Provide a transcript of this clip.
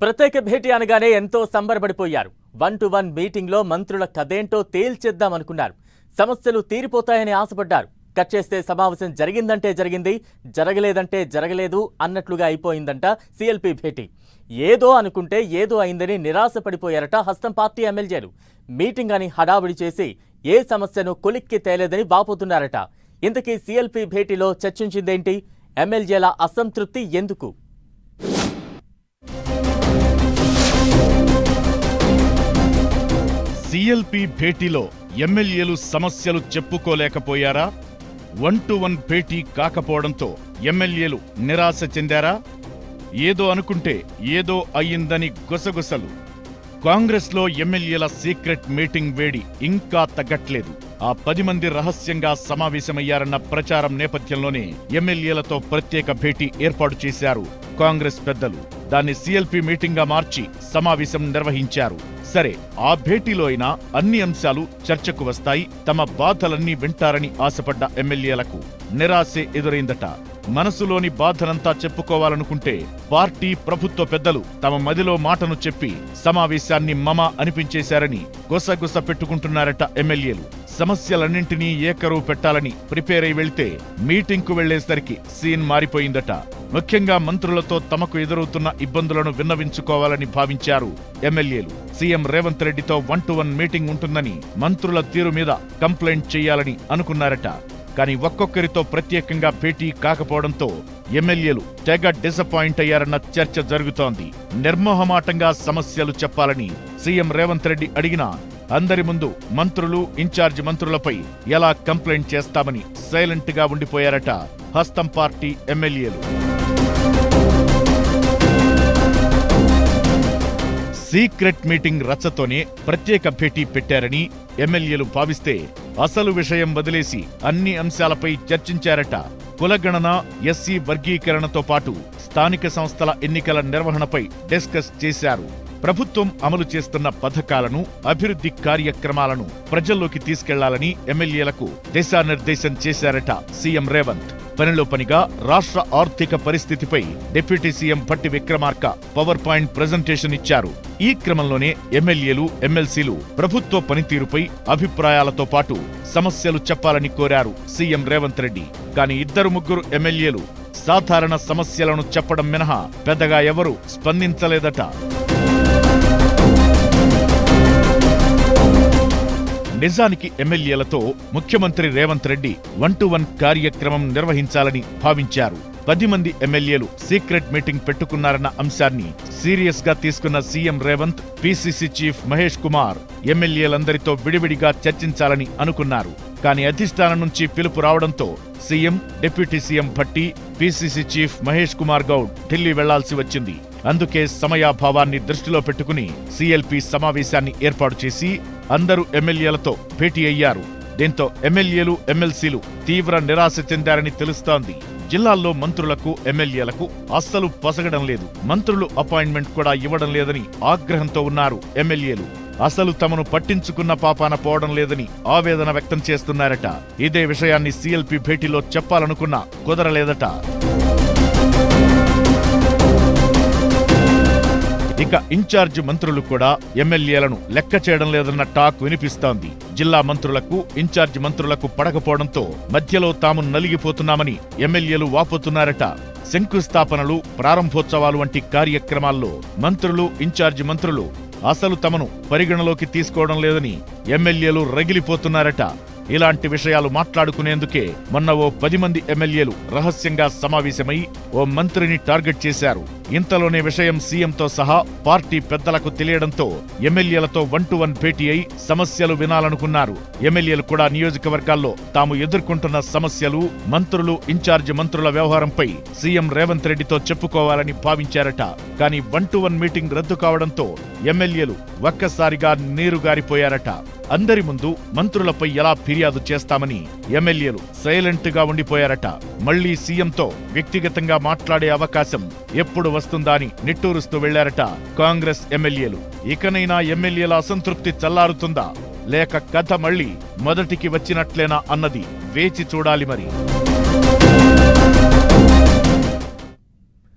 ప్రత్యేక భేటీ అనగానే ఎంతో సంబరపడిపోయారు. వన్ టు వన్ మీటింగ్లో మంత్రుల కథేంటో తేల్చేద్దామనుకున్నారు. సమస్యలు తీరిపోతాయని ఆశపడ్డారు. కట్ చేస్తే సమావేశం జరిగిందంటే జరిగింది జరగలేదంటే జరగలేదు అన్నట్లుగా అయిపోయిందంట సిఎల్పి భేటీ. ఏదో అనుకుంటే ఏదో అయిందని నిరాశపడిపోయారట హస్తం పార్టీ ఎమ్మెల్యేలు. మీటింగ్ అని హడావిడి చేసి ఏ సమస్యను కొలిక్కి తేలేదని వాపోతున్నారట. ఇంతకీ సిఎల్పి భేటీలో చర్చించిందేంటి? ఎమ్మెల్యేల అసంతృప్తి ఎందుకు? సిఎల్పి భేటీలో ఎమ్మెల్యేలు సమస్యలు చెప్పుకోలేకపోయారా? వన్ టు వన్ భేటీ కాకపోవడంతో ఎమ్మెల్యేలు నిరాశ చెందారా? ఏదో అనుకుంటే ఏదో అయ్యిందని గుసగుసలు. కాంగ్రెస్లో ఎమ్మెల్యేల సీక్రెట్ మీటింగ్ వేడి ఇంకా తగ్గట్లేదు. ఆ పది మంది రహస్యంగా సమావేశమయ్యారన్న ప్రచారం నేపథ్యంలోనే ఎమ్మెల్యేలతో ప్రత్యేక భేటీ ఏర్పాటు చేశారు కాంగ్రెస్ పెద్దలు. దాన్ని సిఎల్పి మీటింగ్గా మార్చి సమావేశం నిర్వహించారు. సరే ఆ భేటీలో అయినా అన్ని అంశాలు చర్చకు వస్తాయి తమ బాధలన్నీ వింటారని ఆశపడ్డ ఎమ్మెల్యేలకు నిరాశే ఎదురైందట. మనసులోని బాధనంతా చెప్పుకోవాలనుకుంటే పార్టీ ప్రభుత్వ పెద్దలు తమ మదిలో మాటను చెప్పి సమావేశాన్ని మమ అనిపించేశారని గుసగుస పెట్టుకుంటున్నారట ఎమ్మెల్యేలు. సమస్యలన్నింటినీ ఏకరువు పెట్టాలని ప్రిపేర్ అయి వెళ్తే మీటింగ్కు వెళ్ళేసరికి సీన్ మారిపోయిందట. ముఖ్యంగా మంత్రులతో తమకు ఎదురవుతున్న ఇబ్బందులను విన్నవించుకోవాలని భావించారు ఎమ్మెల్యేలు. సీఎం రేవంత్ రెడ్డితో వన్ టు వన్ మీటింగ్ ఉంటుందని మంత్రుల తీరు మీద కంప్లైంట్ చేయాలని అనుకున్నారట. కానీ ఒక్కొక్కరితో ప్రత్యేకంగా భేటీ కాకపోవడంతో ఎమ్మెల్యేలు తెగ డిసప్పాయింట్ అయ్యారన్న చర్చ జరుగుతోంది. నిర్మోహమాటంగా సమస్యలు చెప్పాలని సీఎం రేవంత్ రెడ్డి అడిగినా అందరి ముందు మంత్రులు ఇన్ఛార్జ్ మంత్రులపై ఎలా కంప్లైంట్ చేస్తామని సైలెంట్గా ఉండిపోయారట హస్తం పార్టీ ఎమ్మెల్యేలు. సీక్రెట్ మీటింగ్ రచ్చతోనే ప్రత్యేక భేటీ పెట్టారని ఎమ్మెల్యేలు భావిస్తే అసలు విషయం వదిలేసి అన్ని అంశాలపై చర్చించారట. కులగణన ఎస్సీ వర్గీకరణతో పాటు స్థానిక సంస్థల ఎన్నికల నిర్వహణపై డిస్కస్ చేశారు. ప్రభుత్వం అమలు చేస్తున్న పథకాలను అభివృద్ధి కార్యక్రమాలను ప్రజల్లోకి తీసుకెళ్ళాలని ఎమ్మెల్యేలకు దిశానిర్దేశం చేశారట సీఎం రేవంత్. పనిలో పనిగా రాష్ట్ర ఆర్థిక పరిస్థితిపై deputy CM Bhatti Vikramarka power point presentation ఇచ్చారు. ఈ క్రమంలోనే ఎమ్మెల్యేలు ఎమ్మెల్సీలు ప్రభుత్వ పనితీరుపై అభిప్రాయాలతో పాటు సమస్యలు చెప్పాలని కోరారు సీఎం రేవంత్ రెడ్డి. కానీ ఇద్దరు ముగ్గురు ఎమ్మెల్యేలు సాధారణ సమస్యలను చెప్పడం మినహా పెద్దగా ఎవరూ స్పందించలేదట. నిజానికి ఎమ్మెల్యేలతో ముఖ్యమంత్రి Revanth Reddy one to one కార్యక్రమం నిర్వహించాలని భావించారు. పది మంది ఎమ్మెల్యేలు సీక్రెట్ మీటింగ్ పెట్టుకున్నారన్న అంశాన్ని సీరియస్గా తీసుకున్న CM Revanth PCC chief Mahesh Kumar ఎమ్మెల్యేలందరితో విడివిడిగా చర్చించాలని అనుకున్నారు. కానీ అధిష్టానం నుంచి పిలుపు రావడంతో CM deputy CM Bhatti PCC chief Mahesh Kumar Goud Delhi వెళ్ళాల్సి వచ్చింది. అందుకే సమయాభావాన్ని దృష్టిలో పెట్టుకుని సీఎల్పీ సమావేశాన్ని ఏర్పాటు చేసి అందరూ ఎమ్మెల్యేలతో భేటీ అయ్యారు. దీంతో ఎమ్మెల్యేలు ఎమ్మెల్సీలు తీవ్ర నిరాశ చెందారని తెలుస్తోంది. జిల్లాల్లో మంత్రులకు ఎమ్మెల్యేలకు అస్సలు పొసగడం లేదు. మంత్రులు అపాయింట్మెంట్ కూడా ఇవ్వడం లేదని ఆగ్రహంతో ఉన్నారు ఎమ్మెల్యేలు. అసలు తమను పట్టించుకున్న పాపాన పోవడం లేదని ఆవేదన వ్యక్తం చేస్తున్నారట. ఇదే విషయాన్ని సీఎల్పీ భేటీలో చెప్పాలనుకున్నా కుదరలేదట. ఇక ఇన్ఛార్జ్ మంత్రులు కూడా ఎమ్మెల్యేలను లెక్క చేయడం లేదన్న టాక్ వినిపిస్తోంది. జిల్లా మంత్రులకు ఇన్ఛార్జ్ మంత్రులకు పడకపోవడంతో మధ్యలో తాము నలిగిపోతున్నామని ఎమ్మెల్యేలు వాపోతున్నారట. శంకుస్థాపనలు ప్రారంభోత్సవాలు వంటి కార్యక్రమాల్లో మంత్రులు ఇన్ఛార్జ్ మంత్రులు అసలు తమను పరిగణలోకి తీసుకోవడం లేదని ఎమ్మెల్యేలు రగిలిపోతున్నారట. ఇలాంటి విషయాలు మాట్లాడుకునేందుకే మొన్న ఓ పది మంది ఎమ్మెల్యేలు రహస్యంగా సమావేశమై ఓ మంత్రిని టార్గెట్ చేశారు. ఇంతలోనే విషయం సీఎంతో సహా పార్టీ పెద్దలకు తెలియడంతో ఎమ్మెల్యేలతో వన్ టు వన్ భేటీ అయి సమస్యలు వినాలనుకున్నారు. ఎమ్మెల్యేలు కూడా నియోజకవర్గాల్లో తాము ఎదుర్కొంటున్న సమస్యలు మంత్రులు ఇన్ఛార్జ్ మంత్రుల వ్యవహారంపై సీఎం రేవంత్ రెడ్డితో చెప్పుకోవాలని భావించారట. కానీ వన్ టు వన్ మీటింగ్ రద్దు కావడంతో ఎమ్మెల్యేలు ఒక్కసారిగా నీరుగారిపోయారట అందరి ముందు మంత్రులపై ఎలా ఫిర్యాదు చేస్తామని ఎమ్మెల్యేలు సైలెంట్గా ఉండిపోయారట. మళ్ళీ సీఎంతో వ్యక్తిగతంగా మాట్లాడే అవకాశం ఎప్పుడు వస్తుందా అని నిట్టూరుస్తూ వెళ్ళారట కాంగ్రెస్ ఎమ్మెల్యేలు. ఇకనైనా ఎమ్మెల్యేల అసంతృప్తి చల్లారుతుందా? లేక కథ మళ్ళీ మొదటికి వచ్చినట్లేనా అన్నది వేచి చూడాలి మరి.